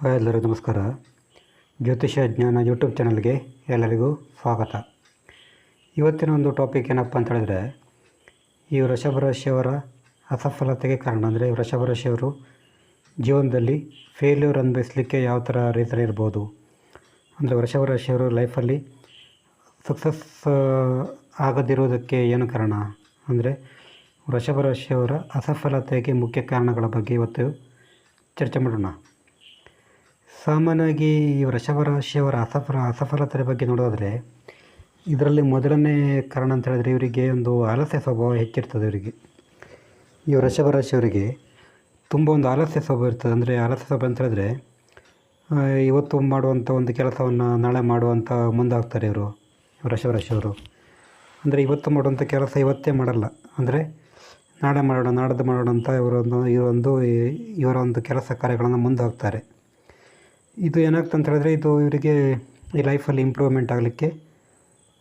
Hi ಎಲ್ಲರಿಗೂ ನಮಸ್ಕಾರ. ಜ್ಯೋತಿಷ ಜ್ಞಾನ ಯೂಟ್ಯೂಬ್ ಚಾನಲ್ಗೆ ಎಲ್ಲರಿಗೂ ಸ್ವಾಗತ. ಇವತ್ತಿನ ಒಂದು ಟಾಪಿಕ್ ಏನಪ್ಪ ಅಂತ ಹೇಳಿದ್ರೆ, ಈ ವೃಷಭ ರಾಶಿಯವರ ಅಸಫಲತೆಗೆ ಕಾರಣ. ಅಂದರೆ ವೃಷಭ ರಾಶಿಯವರು ಜೀವನದಲ್ಲಿ ಫೇಲ್ಯೂರ್ ಅನುಭವಿಸಲಿಕ್ಕೆ ಯಾವ ಥರ ರೀಸನ್ ಇರ್ಬೋದು? ಅಂದರೆ ವೃಷಭ ರಾಶಿಯವರು ಲೈಫಲ್ಲಿ ಸಕ್ಸಸ್ ಆಗದಿರುವುದಕ್ಕೆ ಏನು ಕಾರಣ? ಅಂದರೆ ವೃಷಭ ರಾಶಿಯವರ ಅಸಫಲತೆಗೆ ಮುಖ್ಯ ಕಾರಣಗಳ ಬಗ್ಗೆ ಇವತ್ತು ಚರ್ಚೆ ಮಾಡೋಣ. ಸಾಮಾನ್ಯವಾಗಿ ಈ ವೃಷಭ ರಾಶಿಯವರ ಅಸಫಲ ಅಸಫಲತೆಯ ಬಗ್ಗೆ ನೋಡೋದ್ರೆ ಇದರಲ್ಲಿ ಮೊದಲನೇ ಕಾರಣ ಅಂತ ಹೇಳಿದ್ರೆ ಇವರಿಗೆ ಒಂದು ಆಲಸ್ಯ ಸ್ವಭಾವ ಹೆಚ್ಚಿರ್ತದೆ ಇವರಿಗೆ. ಈ ವೃಷಭ ರಾಶಿಯವರಿಗೆ ತುಂಬ ಒಂದು ಆಲಸ್ಯ ಸ್ವಭಾವ ಇರ್ತದೆ. ಅಂದರೆ ಆಲಸ್ಯ ಸ್ವಭಾವ ಅಂತ ಹೇಳಿದ್ರೆ ಇವತ್ತು ಮಾಡುವಂಥ ಒಂದು ಕೆಲಸವನ್ನು ನಾಳೆ ಮಾಡುವಂಥ ಮುಂದಾಗ್ತಾರೆ ಇವರು ವೃಷಭ ರಾಶಿಯವರು ಅಂದರೆ ಇವತ್ತು ಮಾಡುವಂಥ ಕೆಲಸ ಇವತ್ತೇ ಮಾಡಲ್ಲ. ಅಂದರೆ ನಾಳೆ ಮಾಡೋಣ, ನಾಡ್ದು ಮಾಡೋಣ ಅಂತ ಇವರೊಂದು ಇವರೊಂದು ಇವರ ಒಂದು ಕೆಲಸ ಕಾರ್ಯಗಳನ್ನು ಮುಂದೆ ಹಾಕ್ತಾರೆ ಇದು ಏನಾಗ್ತದೆ ಅಂತ ಹೇಳಿದ್ರೆ ಇದು ಇವರಿಗೆ ಈ ಲೈಫಲ್ಲಿ ಇಂಪ್ರೂವ್ಮೆಂಟ್ ಆಗಲಿಕ್ಕೆ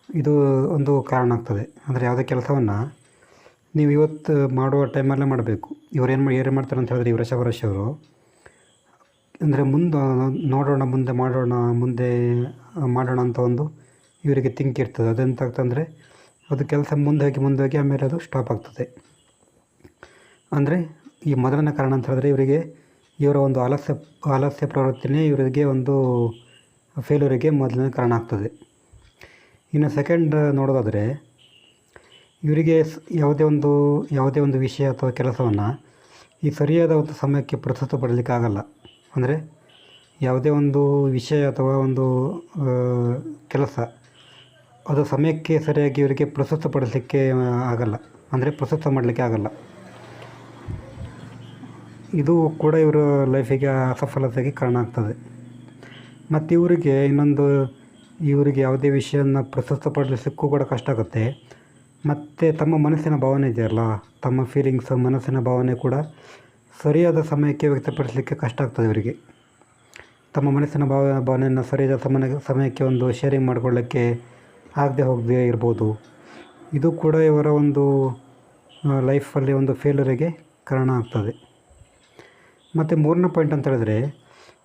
ಇದು ಒಂದು ಕಾರಣ ಆಗ್ತದೆ. ಅಂದರೆ ಯಾವುದೇ ಕೆಲಸವನ್ನು ನೀವು ಇವತ್ತು ಮಾಡುವ ಟೈಮಲ್ಲೇ ಮಾಡಬೇಕು. ಇವ್ರು ಏನು ಏನು ಮಾಡ್ತಾರೆ ಅಂತ ಹೇಳಿದ್ರೆ ಈ ವೃಷಭ ಅವರು. ಅಂದರೆ ಮುಂದೆ ನೋಡೋಣ, ಮುಂದೆ ಮಾಡೋಣ ಮುಂದೆ ಮಾಡೋಣ ಅಂತ ಒಂದು ಇವರಿಗೆ ಥಿಂಕ್ ಇರ್ತದೆ. ಅದೆಂತ ಆಗ್ತಂದರೆ ಅದು ಕೆಲಸ ಮುಂದೆ ಹೋಗಿ ಮುಂದೆ ಹೋಗಿ ಆಮೇಲೆ ಅದು ಸ್ಟಾಪ್ ಆಗ್ತದೆ. ಅಂದರೆ ಈ ಮೊದಲನೇ ಕಾರಣ ಅಂತ ಹೇಳಿದ್ರೆ ಇವರಿಗೆ ಇವರ ಒಂದು ಆಲಸ್ಯ ಆಲಸ್ಯ ಪ್ರವೃತ್ತಿನೇ ಇವರಿಗೆ ಒಂದು ಫೇಲ್ಯೂರಿಗೆ ಮೊದಲನೇ ಕಾರಣ ಆಗ್ತದೆ. ಇನ್ನು ಸೆಕೆಂಡ್ ನೋಡೋದಾದರೆ, ಇವರಿಗೆ ಯಾವುದೇ ಒಂದು ಯಾವುದೇ ಒಂದು ವಿಷಯ ಅಥವಾ ಕೆಲಸವನ್ನು ಈ ಸರಿಯಾದ ಒಂದು ಸಮಯಕ್ಕೆ ಪ್ರಸ್ತುತಪಡಲಿಕ್ಕಾಗಲ್ಲ ಅಂದರೆ ಯಾವುದೇ ಒಂದು ವಿಷಯ ಅಥವಾ ಒಂದು ಕೆಲಸ ಅದು ಸಮಯಕ್ಕೆ ಸರಿಯಾಗಿ ಇವರಿಗೆ ಪ್ರಸ್ತುತಪಡಿಸಲಿಕ್ಕೆ ಆಗಲ್ಲ. ಅಂದರೆ ಪ್ರಸ್ತುತ ಮಾಡಲಿಕ್ಕೆ ಆಗಲ್ಲ. ಇದು ಕೂಡ ಇವರ ಲೈಫಿಗೆ ಅಸಫಲತೆಗೆ ಕಾರಣ ಆಗ್ತದೆ. ಮತ್ತು ಇವರಿಗೆ ಇನ್ನೊಂದು, ಇವರಿಗೆ ಯಾವುದೇ ವಿಷಯನ ಪ್ರಸ್ತುತಪಡಿಸಲಿಕ್ಕೂ ಕೂಡ ಕಷ್ಟ ಆಗುತ್ತೆ. ಮತ್ತು ತಮ್ಮ ಮನಸ್ಸಿನ ಭಾವನೆ ಇದೆಯಲ್ಲ, ತಮ್ಮ ಫೀಲಿಂಗ್ಸ್ ಮನಸ್ಸಿನ ಭಾವನೆ ಕೂಡ ಸರಿಯಾದ ಸಮಯಕ್ಕೆ ವ್ಯಕ್ತಪಡಿಸಲಿಕ್ಕೆ ಕಷ್ಟ ಆಗ್ತದೆ ಇವರಿಗೆ. ತಮ್ಮ ಮನಸ್ಸಿನ ಭಾವ, ಭಾವನೆಯನ್ನು ಸರಿಯಾದ ಸಮಯ ಸಮಯಕ್ಕೆ ಒಂದು ಶೇರಿಂಗ್ ಮಾಡಿಕೊಳ್ಳೋಕ್ಕೆ ಆಗದೆ ಹೋಗದೆ ಇರ್ಬೋದು. ಇದು ಕೂಡ ಇವರ ಒಂದು ಲೈಫಲ್ಲಿ ಒಂದು ಫೇಲರಿಗೆ ಕಾರಣ ಆಗ್ತದೆ. ಮತ್ತು ಮೂರನೇ ಪಾಯಿಂಟ್ ಅಂತ ಹೇಳಿದ್ರೆ,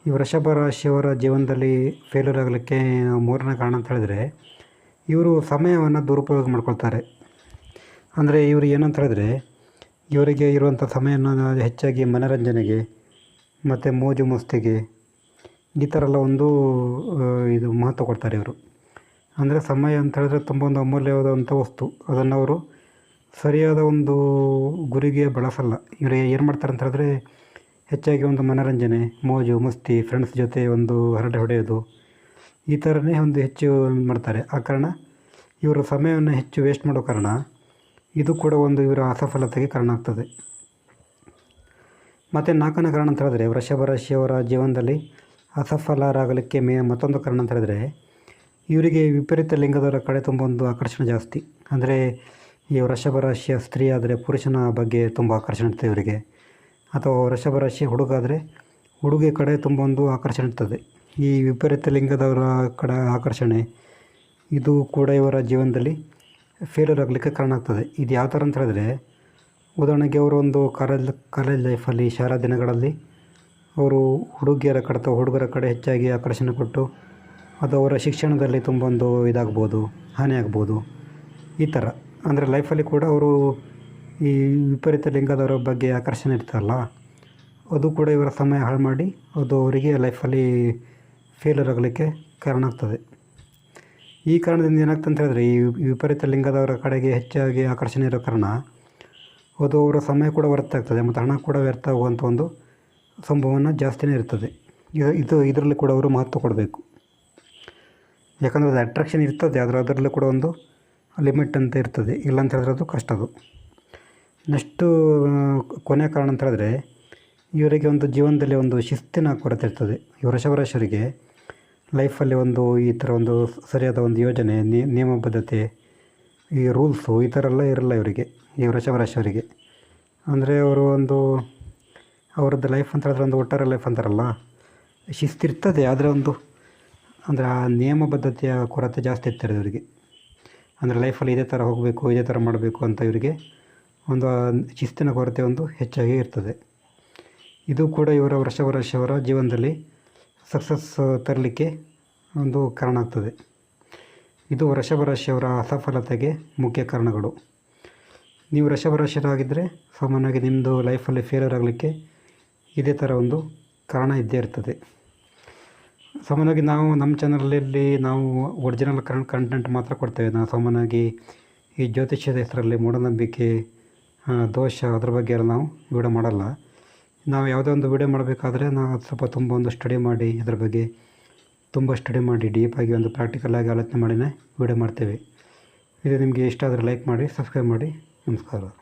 ಈ ವೃಷಭ ರಾಶಿಯವರ ಜೀವನದಲ್ಲಿ ಫೇಲ್ಯೂರ್ ಆಗಲಿಕ್ಕೆ ಮೂರನೇ ಕಾರಣ ಅಂತ ಹೇಳಿದ್ರೆ, ಇವರು ಸಮಯವನ್ನು ದುರುಪಯೋಗ ಮಾಡ್ಕೊಳ್ತಾರೆ. ಅಂದರೆ ಇವರು ಏನಂತ ಹೇಳಿದ್ರೆ, ಇವರಿಗೆ ಇರುವಂಥ ಸಮಯನ ಹೆಚ್ಚಾಗಿ ಮನೋರಂಜನೆಗೆ, ಮತ್ತು ಮೋಜು ಮಸ್ತಿಗೆ ಈ ಥರ ಎಲ್ಲ ಒಂದು ಇದು ಮಹತ್ವ ಕೊಡ್ತಾರೆ ಇವರು. ಅಂದರೆ ಸಮಯ ಅಂತ ಹೇಳಿದ್ರೆ ತುಂಬ ಒಂದು ಅಮೂಲ್ಯವಾದಂಥ ವಸ್ತು. ಅದನ್ನು ಅವರು ಸರಿಯಾದ ಒಂದು ಗುರಿಗೆ ಬಳಸಲ್ಲ. ಇವರು ಏನು ಮಾಡ್ತಾರೆ ಅಂತ ಹೇಳಿದ್ರೆ ಹೆಚ್ಚಾಗಿ ಒಂದು ಮನೋರಂಜನೆ, ಮೋಜು, ಮಸ್ತಿ ಫ್ರೆಂಡ್ಸ್ ಜೊತೆ ಒಂದು ಹರಟೆ ಹೊಡೆಯೋದು ಈ ಥರನೇ ಒಂದು ಹೆಚ್ಚು ಮಾಡ್ತಾರೆ. ಆ ಕಾರಣ ಇವರು ಸಮಯವನ್ನು ಹೆಚ್ಚು ವೇಸ್ಟ್ ಮಾಡೋ ಕಾರಣ ಇದು ಕೂಡ ಒಂದು ಇವರ ಅಸಫಲತೆಗೆ ಕಾರಣ ಆಗ್ತದೆ. ಮತ್ತು ನಾಲ್ಕನೇ ಕಾರಣ ಅಂತ ಹೇಳಿದ್ರೆ ವೃಷಭ ರಾಶಿಯವರ ಜೀವನದಲ್ಲಿ ಅಸಫಲರಾಗಲಿಕ್ಕೆ ಮೇ ಮತ್ತೊಂದು ಕಾರಣ ಅಂತ ಹೇಳಿದ್ರೆ ಇವರಿಗೆ ವಿಪರೀತ ಲಿಂಗದವರ ಕಡೆ ತುಂಬ ಒಂದು ಆಕರ್ಷಣೆ ಜಾಸ್ತಿ. ಅಂದರೆ ಈ ವೃಷಭ ರಾಶಿಯ ಸ್ತ್ರೀ ಆದರೆ ಪುರುಷನ ಬಗ್ಗೆ ತುಂಬ ಆಕರ್ಷಣೆ ಇರ್ತದೆ ಇವರಿಗೆ. ಅಥವಾ ವೃಷಭ ರಾಶಿ ಹುಡುಗಾದರೆ ಹುಡುಗಿ ಕಡೆ ತುಂಬ ಒಂದು ಆಕರ್ಷಣೆ ಇರ್ತದೆ. ಈ ವಿಪರೀತ ಲಿಂಗದವರ ಕಡೆ ಆಕರ್ಷಣೆ, ಇದು ಕೂಡ ಇವರ ಜೀವನದಲ್ಲಿ ಫೇಲರ್ ಆಗಲಿಕ್ಕೆ ಕಾರಣ ಆಗ್ತದೆ. ಇದು ಯಾವ ಥರ ಅಂತ ಹೇಳಿದ್ರೆ, ಉದಾಹರಣೆಗೆ ಅವರು ಒಂದು ಕಾಲೇಜ್ ಕಾಲೇಜ್ ಲೈಫಲ್ಲಿ ಶಾಲಾ ದಿನಗಳಲ್ಲಿ ಅವರು ಹುಡುಗಿಯರ ಕಡೆ ಅಥವಾ ಹುಡುಗರ ಕಡೆ ಹೆಚ್ಚಾಗಿ ಆಕರ್ಷಣೆ ಕೊಟ್ಟು ಅದು ಅವರ ಶಿಕ್ಷಣದಲ್ಲಿ ತುಂಬ ಒಂದು ಇದಾಗ್ಬೋದು, ಹಾನಿ ಆಗ್ಬೋದು. ಈ ಥರ. ಅಂದರೆ ಲೈಫಲ್ಲಿ ಕೂಡ ಅವರು ಈ ವಿಪರೀತ ಲಿಂಗದವರ ಬಗ್ಗೆ ಆಕರ್ಷಣೆ ಇರ್ತಲ್ಲ ಅದು ಕೂಡ ಇವರ ಸಮಯ ಹಾಳು ಮಾಡಿ ಅದು ಅವರಿಗೆ ಲೈಫಲ್ಲಿ ಫೇಲರ್ ಆಗಲಿಕ್ಕೆ ಕಾರಣ ಆಗ್ತದೆ. ಈ ಕಾರಣದಿಂದ ಏನಾಗ್ತದೆ ಅಂತ ಹೇಳಿದ್ರೆ, ಈ ವಿಪರೀತ ಲಿಂಗದವರ ಕಡೆಗೆ ಹೆಚ್ಚಾಗಿ ಆಕರ್ಷಣೆ ಇರೋ ಕಾರಣ ಅದು ಅವರ ಸಮಯ ಕೂಡ ವ್ಯರ್ಥ ಆಗ್ತದೆ ಮತ್ತು ಹಣ ಕೂಡ ವ್ಯರ್ಥ ಆಗುವಂಥ ಒಂದು ಸಂಭವನ ಜಾಸ್ತಿನೇ ಇರ್ತದೆ. ಇದು ಇದು, ಇದರಲ್ಲಿ ಕೂಡ ಅವರು ಮಹತ್ವ ಕೊಡಬೇಕು. ಯಾಕಂದರೆ ಅದು ಅಟ್ರಾಕ್ಷನ್ ಇರ್ತದೆ, ಆದರೆ ಅದರಲ್ಲೂ ಕೂಡ ಒಂದು ಲಿಮಿಟ್ ಅಂತ ಇರ್ತದೆ. ಇಲ್ಲ ಅಂತ ಹೇಳಿದ್ರೆ ಅದು ಕಷ್ಟ ಅದು. ನೆಕ್ಸ್ಟು ಕೊನೆ ಕಾರಣ ಅಂತ ಹೇಳಿದ್ರೆ, ಇವರಿಗೆ ಒಂದು ಜೀವನದಲ್ಲಿ ಒಂದು ಶಿಸ್ತಿನ ಕೊರತೆ ಇರ್ತದೆ. ಈ ವೃಷಭರಾಶಿಯವರಿಗೆ ಲೈಫಲ್ಲಿ ಒಂದು ಈ ಥರ ಒಂದು ಸರಿಯಾದ ಒಂದು ಯೋಜನೆ ನಿಯಮಬದ್ಧತೆ ಈ ರೂಲ್ಸು ಈ ಥರ ಎಲ್ಲ ಇರಲ್ಲ ಇವರಿಗೆ, ಈ ವೃಷಭ ರಾಶಿಯವರಿಗೆ. ಅಂದರೆ ಅವರು ಒಂದು, ಅವರದ್ದು ಲೈಫ್ ಅಂತ ಹೇಳಿದ್ರೆ ಒಂದು ಒಟ್ಟಾರೆ ಲೈಫ್ ಅಂತಾರಲ್ಲ ಶಿಸ್ತಿರ್ತದೆ ಆದರೆ ಒಂದು, ಅಂದರೆ ಆ ನಿಯಮಬದ್ಧತೆಯ ಕೊರತೆ ಜಾಸ್ತಿ ಇರ್ತಾರೆ ಇವರಿಗೆ. ಅಂದರೆ ಲೈಫಲ್ಲಿ ಇದೇ ಥರ ಹೋಗಬೇಕು, ಇದೇ ಥರ ಮಾಡಬೇಕು ಅಂತ ಇವರಿಗೆ ಒಂದು ಶಿಸ್ತಿನ ಕೊರತೆ ಒಂದು ಹೆಚ್ಚಾಗಿ ಇರ್ತದೆ. ಇದು ಕೂಡ ಇವರ ವರ್ಷ ವರ್ಷವರ ಜೀವನದಲ್ಲಿ ಸಕ್ಸಸ್ ತರಲಿಕ್ಕೆ ಒಂದು ಕಾರಣ ಆಗ್ತದೆ. ಇದು ವೃಷಭರಾಶಿಯವರ ಅಸಫಲತೆಗೆ ಮುಖ್ಯ ಕಾರಣಗಳು. ನೀವು ವೃಷಭ ರಾಶಿಯವರಾಗಿದ್ದರೆ ಸಾಮಾನ್ಯವಾಗಿ ನಿಮ್ಮದು ಲೈಫಲ್ಲಿ ಫೇಲರ್ ಆಗಲಿಕ್ಕೆ ಇದೇ ಥರ ಒಂದು ಕಾರಣ ಇದ್ದೇ ಇರ್ತದೆ. ಸಾಮಾನ್ಯವಾಗಿ ನಾವು ನಮ್ಮ ಚಾನಲಲ್ಲಿ ನಾವು ಒರಿಜಿನಲ್ ಕನ್ ಕಂಟೆಂಟ್ ಮಾತ್ರ ಕೊಡ್ತೇವೆ. ನಾವು ಸಾಮಾನ್ಯವಾಗಿ ಈ ಜ್ಯೋತಿಷ್ಯದ ಹೆಸರಲ್ಲಿ ಮೂಢನಂಬಿಕೆ ದೋಷ ಅದ್ರ ಬಗ್ಗೆ ಎಲ್ಲ ನಾವು ವಿಡಿಯೋ ಮಾಡಲ್ಲ. ನಾವು ಯಾವುದೇ ಒಂದು ವಿಡಿಯೋ ಮಾಡಬೇಕಾದ್ರೆ ನಾವು ಸ್ವಲ್ಪ ತುಂಬ ಒಂದು ಸ್ಟಡಿ ಮಾಡಿ, ಇದ್ರ ಬಗ್ಗೆ ತುಂಬ ಸ್ಟಡಿ ಮಾಡಿ ಡೀಪಾಗಿ ಒಂದು ಪ್ರಾಕ್ಟಿಕಲಾಗಿ ಆಲೋಚನೆ ಮಾಡಿನೇ ವಿಡಿಯೋ ಮಾಡ್ತೇವೆ. ಇದು ನಿಮಗೆ ಇಷ್ಟ ಆದರೆ ಲೈಕ್ ಮಾಡಿ ಸಬ್ಸ್ಕ್ರೈಬ್ ಮಾಡಿ. ನಮಸ್ಕಾರ.